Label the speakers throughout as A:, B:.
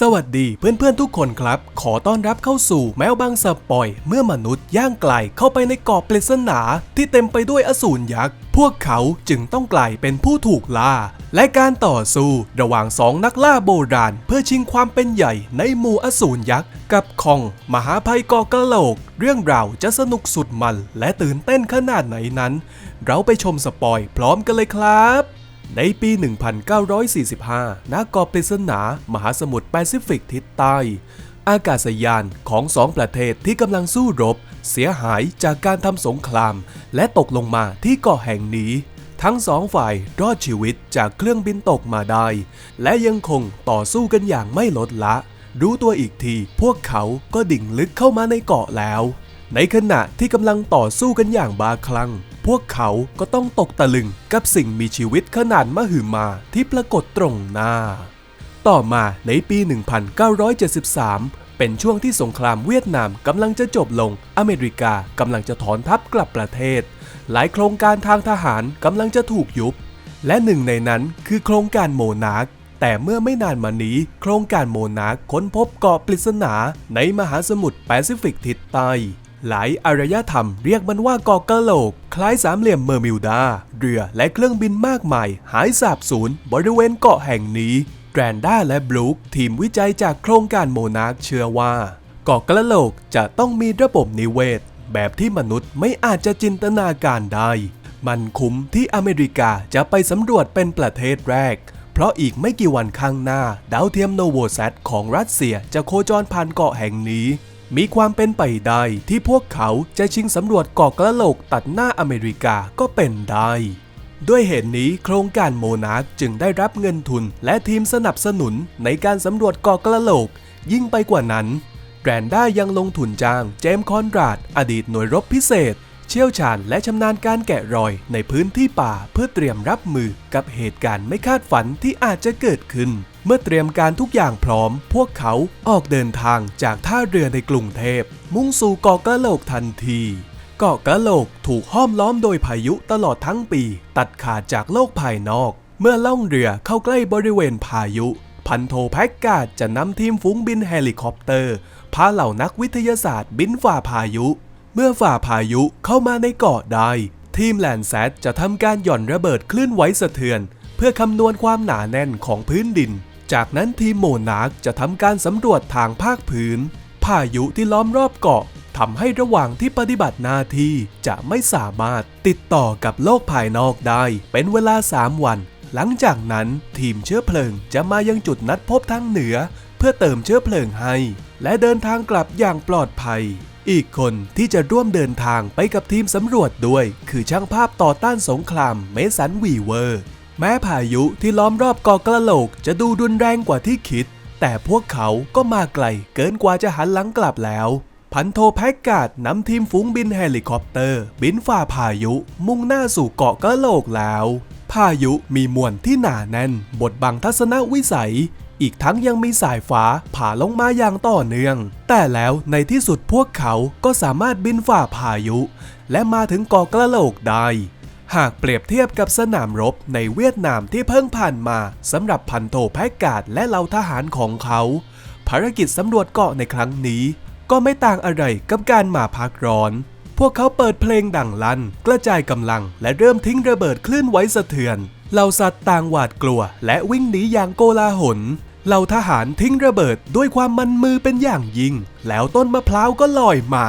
A: สวัสดีเพื่อนๆทุกคนครับ ขอต้อนรับเข้าสู่แมวบางสปอย เมื่อมนุษย์ย่างไกลเข้าไปในเกาะปริศนาที่เต็มไปด้วยอสูรยักษ์ พวกเขาจึงต้องกลายเป็นผู้ถูกล่า และการต่อสู้ระหว่างสองนักล่าโบราณ เพื่อชิงความเป็นใหญ่ในหมู่อสูรยักษ์ กับคอง มหาภัยกาะกะโหลก เรื่องราวจะสนุกสุดมันและตื่นเต้นขนาดไหนนั้น เราไปชมสปอยพร้อมกันเลยครับ ในปี 1945 ณ เกาะปริศนา มหาสมุทรแปซิฟิกทิศใต้ อากาศยานของสองประเทศที่กำลังสู้รบ เสียหายจากการทำสงคราม และตกลงมาที่เกาะแห่งนี้ ทั้งสองฝ่ายรอดชีวิตจากเครื่องบินตกมาได้ และยังคงต่อสู้กันอย่างไม่ลดละ รู้ตัวอีกทีพวกเขาก็ดิ่งลึกเข้ามาในเกาะแล้ว ในขณะที่กำลังต่อสู้กันอย่างบาคลั่ง พวกเขาก็ต้องตกตะลึงกับสิ่งมีชีวิตขนาดมหึมาที่ปรากฏตรงหน้า ต่อมาในปี 1973 เป็นช่วงที่สงครามเวียดนามกำลังจะจบลง อเมริกากำลังจะถอนทัพกลับประเทศ หลายโครงการทางทหารกำลังจะถูกยุบ และหนึ่งในนั้นคือโครงการโมนาร์คแต่เมื่อไม่นานมานี้ โครงการโมนาร์คค้นพบเกาะปริศนาในมหาสมุทรแปซิฟิกทิศใต้ หลายอารยธรรมเรียกมันว่าเกาะกะโหลก คล้ายสามเหลี่ยมเมอร์มิวดา เรือและเครื่องบินมากมาย หายสาบสูญบริเวณเกาะแห่งนี้แกรนด้าและบลูคทีมวิจัยจากโครงการโมนาร์คเชื่อว่าเกาะกระโหลกจะต้องมีระบบนิเวศ แบบที่มนุษย์ไม่อาจจะจินตนาการได้ มันคุ้มที่อเมริกาจะไปสำรวจเป็นประเทศแรก เพราะอีกไม่กี่วันข้างหน้า ดาวเทียมโนโวแซตของรัสเซียจะโคจรผ่านเกาะแห่งนี้ มีความเป็นไปได้ที่พวกเขาจะชิงสำรวจเกาะกระโหลกตัดหน้าอเมริกาก็เป็นได้ ด้วยเหตุนี้โครงการโมนาร์คจึงได้รับเงินทุนและทีมสนับสนุนในการสำรวจเกาะกระโหลก ยิ่งไปกว่านั้นแรนด้ายังลงทุนจ้างเจมส์คอนราด อดีตหน่วยรบพิเศษ เชี่ยวชาญและชำนาญการแกะรอยในพื้นที่ป่าเพื่อเตรียมรับมือกับเหตุการณ์ไม่คาดฝันที่อาจจะเกิดขึ้น เมื่อเตรียมการทุกอย่างพร้อม พวกเขาออกเดินทางจากท่าเรือในกรุงเทพ มุ่งสู่เกาะกะโหลกทันทีเกาะกะโหลกถูกห้อมล้อมโดยพายุตลอดทั้งปี ตัดขาดจากโลกภายนอก เมื่อล่องเรือเข้าใกล้บริเวณพายุ พันโทแพ็กกาดจะนำทีมฝูงบินเฮลิคอปเตอร์ พาเหล่านักวิทยาศาสตร์บินฝ่าพายุ เมื่อฝ่าพายุเข้ามาในเกาะได้ทีมแลนแซดจะทำการหย่อนระเบิดคลื่นไหวสะเทือน เพื่อคำนวณความหนาแน่นของพื้นดิน จากนั้นทีมโมนาร์กจะทำการสำรวจทางภาคพื้น พายุที่ล้อมรอบเกาะทำให้ระหว่างที่ปฏิบัติหน้าที่จะไม่สามารถติดต่อกับโลกภายนอกได้ เป็นเวลา 3 วัน หลังจากนั้นทีมเชื้อเพลิงจะมายังจุดนัดพบทางเหนือ เพื่อเติมเชื้อเพลิงให้ และเดินทางกลับอย่างปลอดภัย อีกคนที่จะร่วมเดินทางไปกับทีมสำรวจด้วย คือช่างภาพต่อต้านสงครามเมสันวีเวอร์ แม้พายุที่ล้อมรอบเกาะกระโหลกจะดูรุนแรงกว่าที่คิด แต่พวกเขาก็มาไกลเกินกว่าจะหันหลังกลับแล้ว พันโทแพ็กกาดนำทีมฝูงบินเฮลิคอปเตอร์ บินฝ่าพายุมุ่งหน้าสู่เกาะกระโหลกแล้ว พายุมีมวลที่หนาแน่น บดบังทัศนวิสัย อีกทั้งยังมีสายฟ้าผ่าลงมาอย่างต่อเนื่อง แต่แล้วในที่สุดพวกเขาก็สามารถบินฝ่าพายุ และมาถึงเกาะกระโหลกได้หากเปรียบเทียบกับสนามรบในเวียดนามที่เพิ่งผ่านมาสำหรับพันโทแพ็กกาดและเหล่าทหารของเขา ภารกิจสำรวจเกาะในครั้งนี้ ก็ไม่ต่างอะไรกับการมาพักร้อน พวกเขาเปิดเพลงดังลั่น กระจายกำลังและเริ่มทิ้งระเบิดคลื่นไหวสะเทือนเหล่าสัตว์ต่างหวาดกลัวและวิ่งหนีอย่างโกลาหล เหล่าทหารทิ้งระเบิดด้วยความมันมือเป็นอย่างยิ่ง แล้วต้นมะพร้าวก็ลอยมา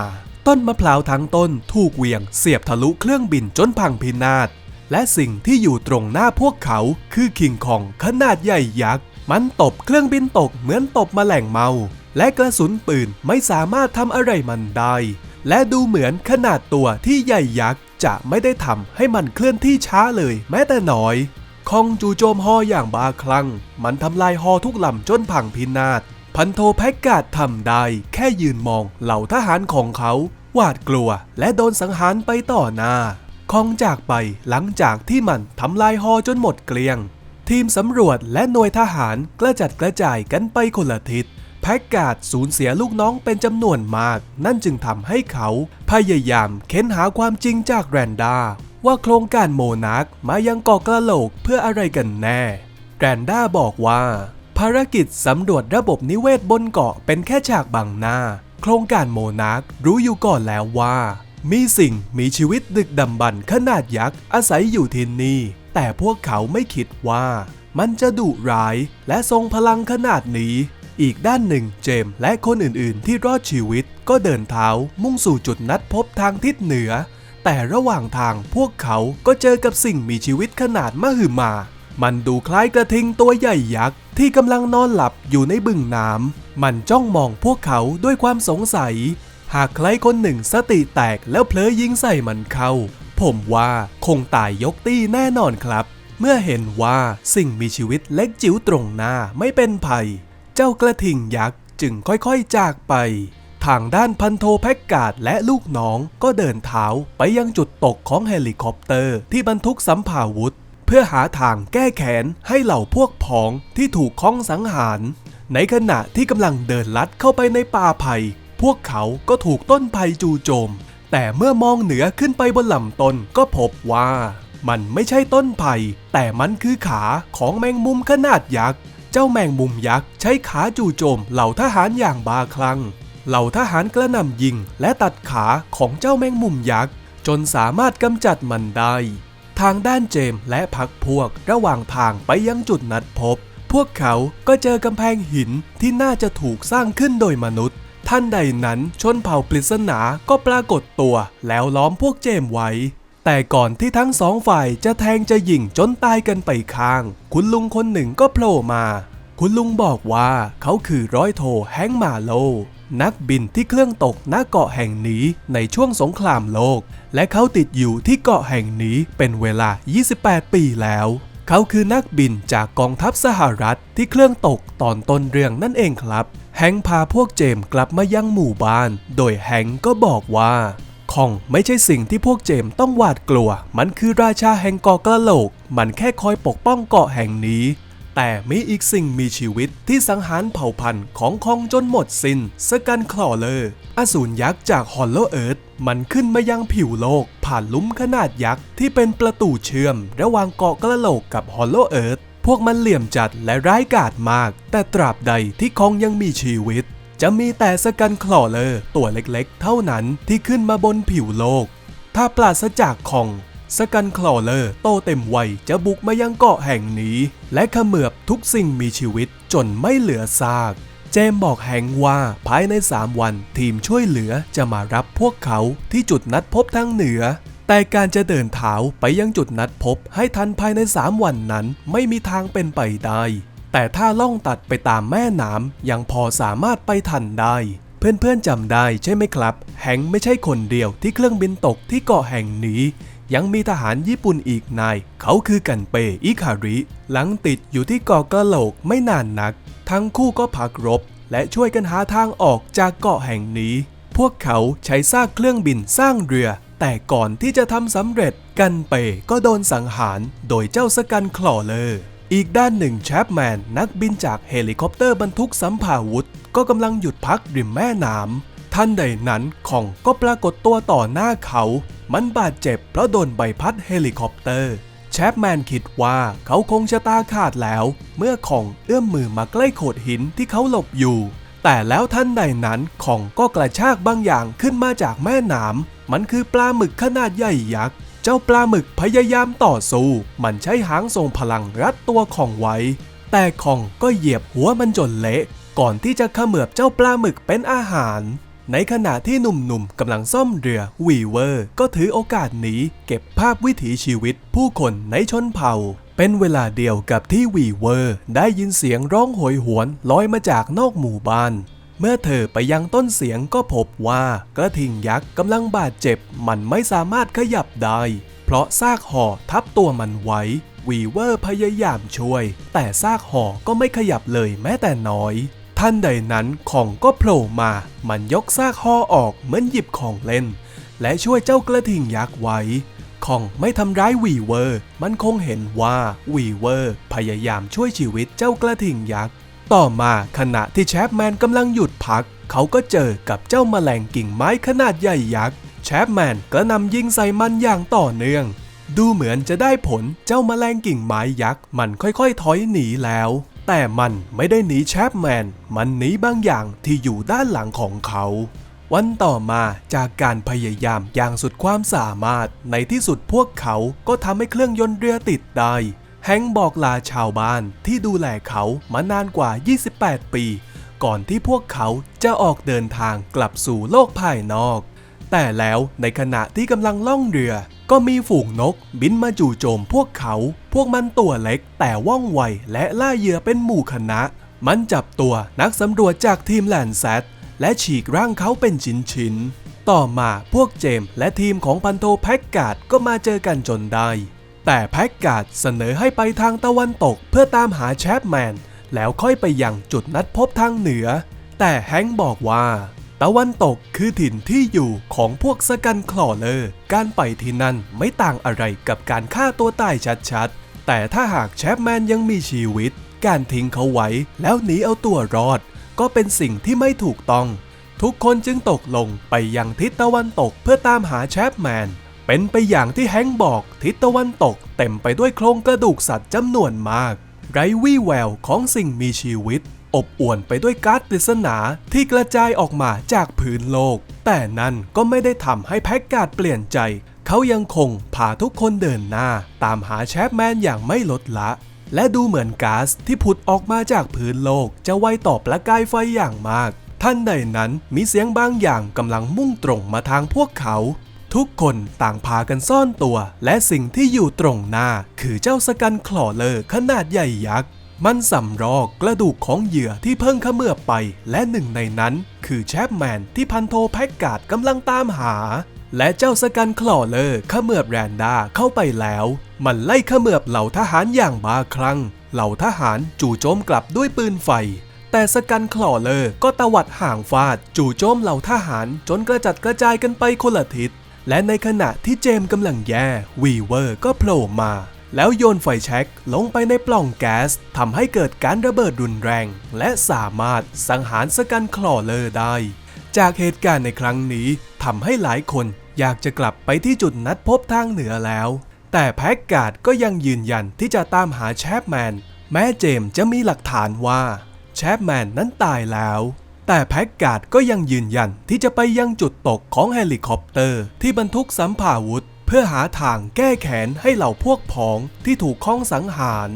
A: ต้นมะพร้าวทั้งต้นถูกเหวี่ยงเสียบทะลุเครื่องบินจนพังพินาศ และสิ่งที่อยู่ตรงหน้าพวกเขาคือคิงคองขนาดใหญ่ยักษ์ มันตบเครื่องบินตกเหมือนตบมแมลงเมา และกระสุนปืนไม่สามารถทำอะไรมันได้ และดูเหมือนขนาดตัวที่ใหญ่ยักษ์จะไม่ได้ทำให้มันเคลื่อนที่ช้าเลยแม้แต่น้อย คองจู่โจมฮออย่างบาคลั่ง มันทำลายฮอทุกลำจนพังพินาศ พันโทแพ็กกาดทำได้ แค่ยืนมองเหล่าทหารของเขาหวาดกลัวและโดนสังหารไปต่อหน้า คองจากไปหลังจากที่มันทำลายฮอจนหมดเกลี้ยง ทีมสำรวจและหน่วยทหารกระจัดกระจายกันไปคนละทิศแพ็กกาดสูญเสียลูกน้องเป็นจำนวนมาก นั่นจึงทำให้เขาพยายามเค้นหาความจริงจากแรนดา ว่าโครงการโมนาร์คมายังเกาะกระโหลกเพื่ออะไรกันแน่ แกรนด้าบอกว่าพารกิจสำรวจระบบนิเวศบนเกาะเป็นแค่ฉากบังหน้า โครงการโมนาร์ครู้อยู่ก่อนแล้วว่า มีสิ่งมีชีวิตดึกดำบรรพ์ขนาดยักษ์อาศัยอยู่ที่นี่ แต่พวกเขาไม่คิดว่ามันจะดุร้ายและทรงพลังขนาดนี้ อีกด้านหนึ่งเจมส์และคนอื่นๆ ที่รอดชีวิตก็เดินเท้ามุ่งสู่จุดนัดพบทางทิศเหนือ แต่ระหว่างทางพวกเขาก็เจอกับสิ่งมีชีวิตขนาดมหึมา มันดูคล้ายกระทิงตัวใหญ่ยักษ์ที่กำลังนอนหลับอยู่ในบึงน้ำ มันจ้องมองพวกเขาด้วยความสงสัย หากใครคนหนึ่งสติแตกแล้วเพลอยิงใส่มันเข้า ผมว่าคงตายยกตี้แน่นอนครับ เมื่อเห็นว่าสิ่งมีชีวิตเล็กจิ๋วตรงหน้าไม่เป็นภัย เจ้ากระทิงยักษ์จึงค่อยๆจากไป ทางด้านพันโทแพ็กกาดและลูกน้องก็เดินเท้าไปยังจุดตกของเฮลิคอปเตอร์ที่บรรทุกสัมภาวุธ เพื่อหาทางแก้แค้นให้เหล่าพวกพ้องที่ถูกค้องสังหาร ในขณะที่กำลังเดินลัดเข้าไปในป่าไผ่พวกเขาก็ถูกต้นไผ่จู่โจม แต่เมื่อมองเหนือขึ้นไปบนลำต้นก็พบว่า มันไม่ใช่ต้นไผ่แต่มันคือขาของแมงมุมขนาดยักษ์ เจ้าแมงมุมยักษ์ใช้ขาจู่โจมเหล่าทหารอย่างบาคลั่ง เหล่าทหารกระหน่ำยิงและตัดขาของเจ้าแมงมุมยักษ์จนสามารถกำจัดมันได้ ทางด้านเจมส์และพักพวกระหว่างทางไปยังจุดนัดพบ พวกเขาก็เจอกำแพงหินที่น่าจะถูกสร้างขึ้นโดยมนุษย์ ท่านใดนั้นชนเผ่าปริศนาก็ปรากฏตัวแล้วล้อมพวกเจมส์ไว้ แต่ก่อนที่ทั้งสองฝ่ายจะแทงจะยิงจนตายกันไปข้าง คุณลุงคนหนึ่งก็โผล่มา คุณลุงบอกว่าเขาคือร้อยโทแฮงค์มาโล นักบินที่เครื่องตกณเกาะแห่งนี้ในช่วงสงครามโลก และเขาติดอยู่ที่เกาะแห่งนี้เป็นเวลา 28 ปีแล้ว เขาคือนักบินจากกองทัพสหรัฐที่เครื่องตกตอนต้นเรื่องนั่นเองครับ แฮงพาพวกเจมกลับมายังหมู่บ้าน โดยแฮงก็บอกว่าคองไม่ใช่สิ่งที่พวกเจมต้องหวาดกลัว มันคือราชาแห่งเกาะกระโหลก มันแค่คอยปกป้องเกาะแห่งนี้ แต่มีอีกสิ่งมีชีวิตที่สังหารเผ่าพันธุ์ของคองจนหมดสิน้นสกันคลอเลอร์อสูรยักษ์จากฮอลโลเอิร์ธมันขึ้นมายังผิวโลก ผ่านลุมขนาดยักษ์ที่เป็นประตูเชื่อม ระหว่างเกาะกระโหลกกับฮอลโลเอิร์ธพวกมันเหลี่ยมจัดและร้ายกาจมาก แต่ตราบใดที่คองยังมีชีวิต จะมีแต่สกันคลอเลอร์ตัวเล็กๆ เท่านั้นที่ขึ้นมาบนผิวโลก ถ้าปราศจากคอง สกันคลอเลอร์โตเต็มวัยจะบุกมายังเกาะแห่งนี้ และขมือบทุกสิ่งมีชีวิตจนไม่เหลือซาก เจมบอกแฮงว่าภายใน 3 วันทีมช่วยเหลือจะมารับพวกเขาที่จุดนัดพบทางเหนือ แต่การจะเดินเท้าไปยังจุดนัดพบให้ทันภายใน 3 วันนั้นไม่มีทางเป็นไปได้แต่ถ้าล่องตัดไปตามแม่น้ำยังพอสามารถไปทันได้ เพื่อนๆจำได้ใช่ไหมครับ แฮงไม่ใช่คนเดียวที่เครื่องบินตกที่เกาะแห่งนี้ ยังมีทหารญี่ปุ่นอีกนาย เขาคือกันเปอิคาริ หลังติดอยู่ที่เกาะกะโหลกไม่นานนัก ทั้งคู่ก็พักรบ และช่วยกันหาทางออกจากเกาะแห่งนี้ พวกเขาใช้ซากเครื่องบินสร้างเรือ แต่ก่อนที่จะทำสำเร็จกันเปก็โดนสังหารโดยเจ้าสกันคลอเลอร์อีกด้านหนึ่งแชปแมนนักบินจากเฮลิคอปเตอร์บรรทุกสัมภาวุธ ก็กำลังหยุดพักริมแม่น้ำท่านใดนั้นของก็ปรากฏตัวต่อหน้าเขา มันบาดเจ็บเพราะโดนใบพัดเฮลิคอปเตอร์ แชปแมนคิดว่าเขาคงชะตาขาดแล้ว เมื่อของเอื้อมมือมาใกล้โขดหินที่เขาหลบอยู่ แต่แล้วท่านใดนั้นของก็กระชากบางอย่างขึ้นมาจากแม่น้ำมันคือปลาหมึกขนาดใหญ่ยักษ์เจ้าปลาหมึกพยายามต่อสู้ มันใช้หางทรงพลังรัดตัวของไว้ แต่ของก็เหยียบหัวมันจนเละ ก่อนที่จะเขมือบเจ้าปลาหมึกเป็นอาหาร ในขณะที่หนุ่มๆกำลังซ่อมเรือวีเวอร์ก็ถือโอกาสหนีเก็บภาพวิถีชีวิตผู้คนในชนเผ่า เป็นเวลาเดียวกับที่วีเวอร์ได้ยินเสียงร้องโหยหวนลอยมาจากนอกหมู่บ้าน เมื่อเธอไปยังต้นเสียงก็พบว่ากระทิงยักษ์กำลังบาดเจ็บ มันไม่สามารถขยับได้ เพราะซากห่อทับตัวมันไว้วีเวอร์พยายามช่วย แต่ซากห่อก็ไม่ขยับเลยแม้แต่น้อย ท่านใดนั้นของก็โผล่มา มันยกซากห่อออกเหมือนหยิบของเล่น และช่วยเจ้ากระทิงยักษ์ไว้ของไม่ทำร้ายวีเวอร์ มันคงเห็นว่าวีเวอร์ พยายามช่วยชีวิตเจ้ากระทิงยักษ์ ต่อมาขณะที่แชปแมนกำลังหยุดพัก เขาก็เจอกับเจ้าแมลงกิ่งไม้ขนาดใหญ่ยักษ์ แชปแมนก็นำยิงใส่มันอย่างต่อเนื่อง ดูเหมือนจะได้ผลเจ้าแมลงกิ่งไม้ยักษ์ มันค่อยๆ ถอยหนีแล้ว แต่มันไม่ได้หนีแชปแมน มันหนีบางอย่างที่อยู่ด้านหลังของเขา วันต่อมาจากการพยายามอย่างสุดความสามารถ ในที่สุดพวกเขาก็ทำให้เครื่องยนต์เรือติดได้ แฮงบอกลาชาวบ้านที่ดูแลเขามานานกว่า 28 ปี ก่อนที่พวกเขาจะออกเดินทางกลับสู่โลกภายนอก แต่แล้วในขณะที่กำลังล่องเรือ ก็มีฝูงนกบินมาจู่โจมพวกเขา พวกมันตัวเล็กแต่ว่องไวและล่าเหยื่อเป็นหมู่คณะ มันจับตัวนักสำรวจจากทีมแลนด์แซดและฉีกร่างเขาเป็นชิ้นๆ ต่อมาพวกเจมส์และทีมของพันโทแพ็กการ์ดก็มาเจอกันจนได้ แต่แพ็กการ์ดเสนอให้ไปทางตะวันตกเพื่อตามหาแชปแมน แล้วค่อยไปยังจุดนัดพบทางเหนือ แต่แฮงบอกว่า ตะวันตกคือถิ่นที่อยู่ของพวกสกันคลอเลอร์ การไปที่นั่นไม่ต่างอะไรกับการฆ่าตัวตายชัดๆ แต่ถ้าหากแชปแมนยังมีชีวิต การทิ้งเขาไว้แล้วหนีเอาตัวรอด ก็เป็นสิ่งที่ไม่ถูกต้อง ทุกคนจึงตกลงไปยังทิศตะวันตกเพื่อตามหาแชปแมน เป็นไปอย่างที่แฮงบอกทิศตะวันตกเต็มไปด้วยโครงกระดูกสัตว์จำนวนมาก ไร้วี่แววของสิ่งมีชีวิต อบอวลไปด้วยก๊าซปริศนาที่กระจายออกมาจากพื้นโลก แต่นั่นก็ไม่ได้ทำให้แพ็กการ์ดเปลี่ยนใจ เขายังคงพาทุกคนเดินหน้า ตามหาแชปแมนอย่างไม่ลดละ และดูเหมือนก๊าซที่ผุดออกมาจากพื้นโลก จะไวต่อประกายไฟอย่างมากท่านใดนั้นมีเสียงบางอย่างกำลังมุ่งตรงมาทางพวกเขา ทุกคนต่างพากันซ่อนตัว และสิ่งที่อยู่ตรงหน้า คือเจ้าสกันคลอเลอร์ขนาดใหญ่ยักษ์ มันสำรอกกระดูกของเหยื่อที่เพิ่งขมือบไป และหนึ่งในนั้น คือแชปแมนที่พันโทแพ็กการ์ดกำลังตามหา และเจ้าสกันคลอเลอร์ขมือบแรนดาเข้าไปแล้ว มันไล่ขมือบเหล่าทหารอย่างบ้าคลั่งเหล่าทหารจู่โจมกลับด้วยปืนไฟ แต่สกันคลอเลอร์ก็ตวัดห่างฟาดจู่โจมเหล่าทหารจนกระจัดกระจายกันไปคนละทิศและในขณะที่เจมกำลังแย่วีเวอร์ก็โผล่มา แล้วโยนไฟแช็กลงไปในปล่องแก๊สทำให้เกิดการระเบิดรุนแรง และสามารถสังหารสกันคลอเลอร์ได้ จากเหตุการณ์ในครั้งนี้ทำให้หลายคนอยากจะกลับไปที่จุดนัดพบทางเหนือแล้ว แต่แพ็กการ์ดก็ยังยืนยันที่จะตามหาแชปแมน แม้เจมส์จะมีหลักฐานว่าแชปแมนนั้นตายแล้ว แต่แพ็กการ์ดก็ยังยืนยันที่จะไปยังจุดตกของเฮลิคอปเตอร์ที่บรรทุกสัมภาวุธ พื่อหาทางแก้แค้นให้เหล่าพวกพ้องที่ถูกข้องสังหาร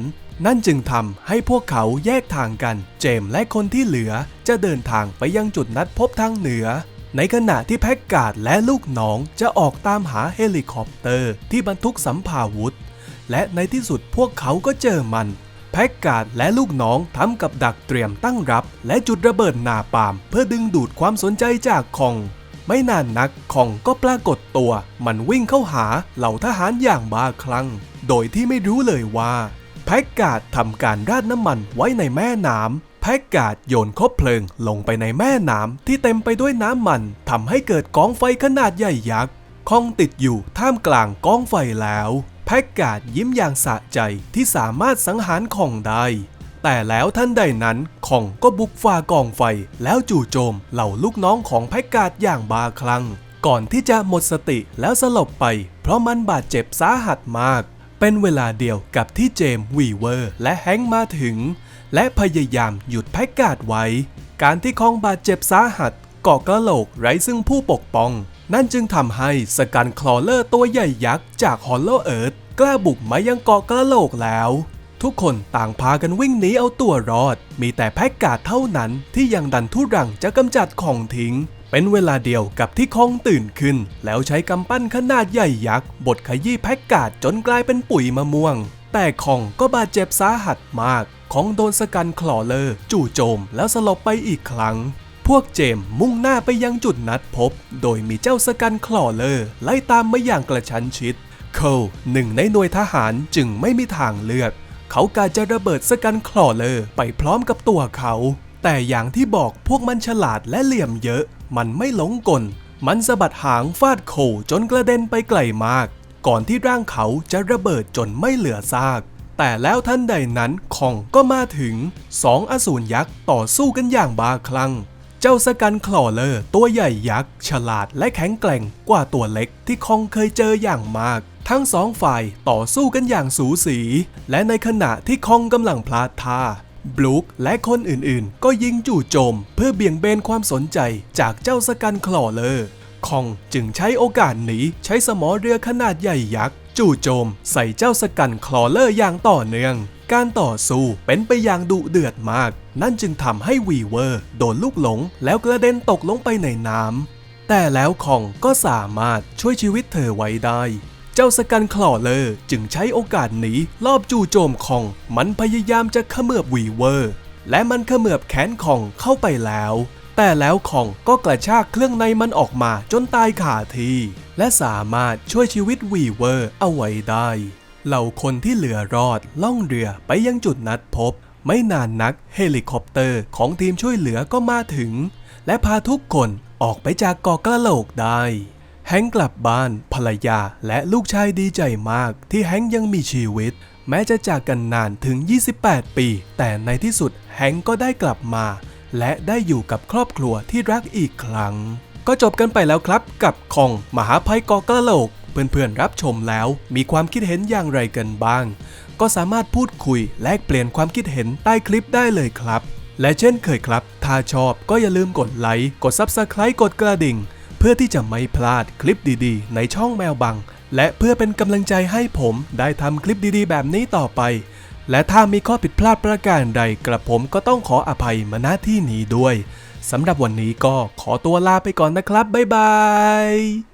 A: นั่นจึงทำให้พวกเขาแยกทางกัน เจมส์และคนที่เหลือจะเดินทางไปยังจุดนัดพบทางเหนือ ในขณะที่แพ็กการ์ดและลูกน้องจะออกตามหาเฮลิคอปเตอร์ที่บรรทุกสัมภาวุธ และในที่สุดพวกเขาก็เจอมันแพ็กการ์ดและลูกน้องทำกับดักเตรียมตั้งรับ และจุดระเบิดนาปาม เพื่อดึงดูดความสนใจจากคอง ไม่นานนักคองก็ปรากฏตัว มันวิ่งเข้าหาเหล่าทหารอย่างบ้าคลั่ง โดยที่ไม่รู้เลยว่า แพ็กกาดทำการราดน้ำมันไว้ในแม่น้ำแพ็กกาดโยนคบเพลิงลงไปในแม่น้ำที่เต็มไปด้วยน้ำมันทำให้เกิดกองไฟขนาดใหญ่ยักษ์คองติดอยู่ท่ามกลางกองไฟแล้ว แพ็กกาดยิ้มอย่างสะใจที่สามารถสังหารของได้ แต่แล้วท่านใดนั้นของก็บุกฝ่ากองไฟ แล้วจู่โจมเหล่าลูกน้องของแพ็กกาดอย่างบาคลั่งก่อนที่จะหมดสติแล้วสลบไป เพราะมันบาดเจ็บสาหัสมาก เป็นเวลาเดียวกับที่เจมส์วีเวอร์ และแฮงมาถึง และพยายามหยุดแพ็กกาดไว้ การที่คองบาดเจ็บสาหัสเกาะกระโหลกไร้ซึ่งผู้ปกป้อง นั่นจึงทำให้สกันคลอเลอร์ตัวใหญ่ยักษ์จากฮอลโลเอิร์ธกล้าบุกมายังเกาะกระโหลกแล้ว ทุกคนต่างพากันวิ่งหนีเอาตัวรอด มีแต่แพ็กกาดเท่านั้นที่ยังดันทุรังจะกำจัดของทิ้ง เป็นเวลาเดียวกับที่คองตื่นขึ้น แล้วใช้กำปั้นขนาดใหญ่ยักษ์บดขยี้แพ็กกาดจนกลายเป็นปุ๋ยมะม่วง แต่คองก็บาดเจ็บสาหัสมาก ของโดนสกันคลอเลอร์จู่โจมแล้วสลบไปอีกครั้งพวกเจมส์มุ่งหน้าไปยังจุดนัดพบ โดยมีเจ้าสกันคลอเลอร์ไล่ตามมาอย่างกระชั้นชิด โคลหนึ่งในหน่วยทหารจึงไม่มีทางเลือก เขากาจะระเบิดสกันคลอเลอร์ไปพร้อมกับตัวเขา แต่อย่างที่บอกพวกมันฉลาดและเหลี่ยมเยอะ มันไม่หลงกล มันสะบัดหางฟาดโคจนกระเด็นไปไกลมาก ก่อนที่ร่างเขาจะระเบิดจนไม่เหลือซาก แต่แล้วท่านใดนั้นคองก็มาถึงสองอสูรยักษ์ต่อสู้กันอย่างบาคลั่งเจ้าสกันคลอเลอร์ตัวใหญ่ยักษ์ ฉลาดและแข็งแกร่งกว่าตัวเล็กที่คองเคยเจออย่างมาก ทั้งสองฝ่ายต่อสู้กันอย่างสูสี และในขณะที่คองกำลังพลาดท่าบลูคและคนอื่นๆ ก็ยิงจู่โจม เพื่อเบี่ยงเบนความสนใจจากเจ้าสกันคลอเลอร์ คองจึงใช้โอกาสหนีใช้สมอเรือขนาดใหญ่ยักษ์ จู่โจม ใส่เจ้าสกันคลอเลอร์อย่างต่อเนื่อง การต่อสู้เป็นไปอย่างดุเดือดมาก นั่นจึงทำให้วีเวอร์ โดนลูกหลง แล้วกระเด็นตกลงไปในน้ำแต่แล้วคองก็สามารถช่วยชีวิตเธอไว้ได้ เจ้าสกันคลอเลอร์จึงใช้โอกาสหนีลอบจู่โจมคอง มันพยายามจะเขมือบวีเวอร์ และมันเขมือบแขนคองเข้าไปแล้ว แต่แล้วคองก็กระชากเครื่องในมันออกมาจนตายขาทีและสามารถช่วยชีวิตวีเวอร์เอาไว้ได้ เหล่าคนที่เหลือรอดล่องเรือไปยังจุดนัดพบ ไม่นานนักเฮลิคอปเตอร์ของทีมช่วยเหลือก็มาถึง และพาทุกคนออกไปจากเกาะกระโหลกได้ แฮงกลับบ้านภรรยาและลูกชายดีใจมากที่แฮงยังมีชีวิต แม้จะจากกันนานถึง 28 ปี แต่ในที่สุดแฮงก็ได้กลับมา และได้อยู่กับครอบครัวที่รักอีกครั้ง ก็จบกันไปแล้วครับ กับของมหาภัยเกาะกระโหลก เพื่อนๆรับชมแล้วมีความคิดเห็นอย่างไรกันบ้าง ก็สามารถพูดคุยแลกเปลี่ยนความคิดเห็นใต้คลิปได้เลยครับ และเช่นเคยครับ ถ้าชอบก็อย่าลืมกดไลค์กด Subscribe กดกระดิ่ง เพื่อที่จะไม่พลาดคลิปดีๆ ในช่องแมวบัง และเพื่อเป็นกำลังใจให้ผมได้ทำคลิปดีๆ แบบนี้ต่อไป และถ้ามีข้อผิดพลาดประการใดกระผมก็ต้องขออภัยมาณที่นี้ด้วยสำหรับวันนี้ก็ขอตัวลาไปก่อนนะครับบ๊ายบาย